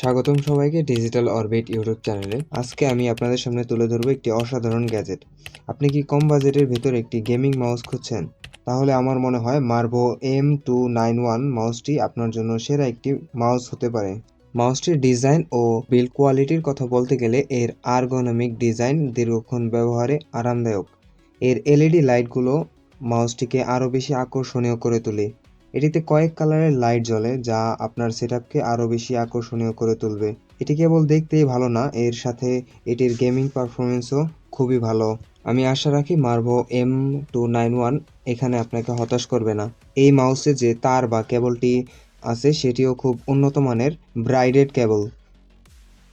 স্বাগতম সবাইকে digital orbit YouTube চ্যানেলে। আজকে আমি আপনাদের সামনে তুলে ধরবো একটি অসাধারণ গ্যাজেট। আপনি কি কম বাজেটের ভেতর একটি গেমিং মাউস খুঁজছেন? তাহলে আমার মনে হয় Marvo M two nine one মাউসটি আপনার জন্য সেরা একটি মাউস হতে পারে। মাউসটির ডিজাইন ও বিল্ড কোয়ালিটির কথা বলতে গেলে এর আর্গোনমিক ডিজাইন দীর্ঘক্ষণ ব্যবহারে আরামদায়ক। এর এলইডি লাইটগুলো মাউসটিকে আরও বেশি আকর্ষণীয় করে তোলে। এটিতে কয়েক কালারের লাইট জ্বলে, যা আপনার সেটআপকে আরও বেশি আকর্ষণীয় করে তুলবে। এটি কেবল দেখতেই ভালো না, এর সাথে এটির গেমিং পারফরমেন্সও খুবই ভালো। আমি আশা রাখি Marvo M two nine one এখানে আপনাকে হতাশ করবে না। এই মাউসে যে তার বা কেবলটি আছে, সেটিও খুব উন্নত মানের ব্রাইডেড কেবল।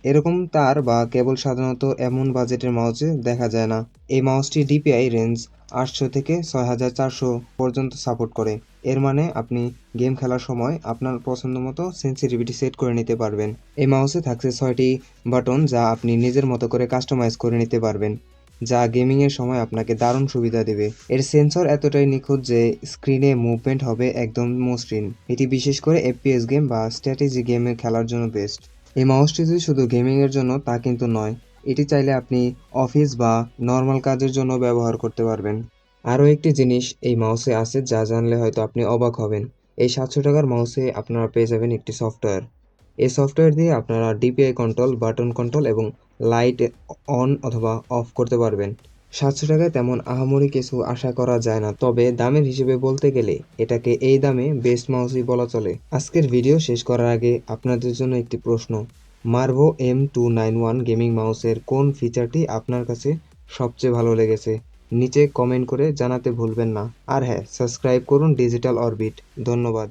এরকম তার বা কেবল সাধারণত এমন বাজেটের মাউসে দেখা যায় না। এই মাউসটি ডিপিআই রেঞ্জ আটশো থেকে ছয় হাজার চারশো পর্যন্ত সাপোর্ট করে। এর মানে আপনি গেম খেলার সময় আপনার পছন্দ মতো সেন্সিটিভিটি সেট করে নিতে পারবেন। এই মাউসে থাকছে ছয়টি বাটন যা আপনি নিজের মতো করে কাস্টমাইজ করে নিতে পারবেন, যা গেমিংয়ের সময় আপনাকে দারুণ সুবিধা দেবে। এর সেন্সর এতটাই নিখুঁত যে স্ক্রিনে মুভমেন্ট হবে একদম মসৃণ। এটি বিশেষ করে এফপিএস গেম বা স্ট্র্যাটেজি গেমে খেলার জন্য বেস্ট এই মাউসটি যে শুধু গেমিংয়ের জন্য তা কিন্তু নয়, এটি চাইলে আপনি অফিস বা নর্মাল কাজের জন্য ব্যবহার করতে পারবেন। আরও একটি জিনিস এই মাউসে আছে যা জানলে হয়তো আপনি অবাক হবেন, এই সাতশো টাকার মাউসে আপনারা পেয়ে যাবেন একটি সফটওয়্যার এই সফটওয়্যার দিয়ে আপনারা ডিপিআই কন্ট্রোল বাটন কন্ট্রোল এবং লাইট অন অথবা অফ করতে পারবেন। সাতশো টাকায় তেমন আহামরি কিছু আশা করা যায় না, তবে দামের হিসেবে বলতে গেলে এটাকে এই দামে বেস্ট মাউসই বলা চলে। আজকের ভিডিও শেষ করার আগে আপনাদের জন্য একটি প্রশ্ন। Marvo M two nine one gaming মাউসের কোন ফিচারটি আপনার কাছে সবচেয়ে ভালো লেগেছে? নিচে কমেন্ট করে জানাতে ভুলবেন না। আর হ্যাঁ সাবস্ক্রাইব করুন ডিজিটাল অরবিট। ধন্যবাদ।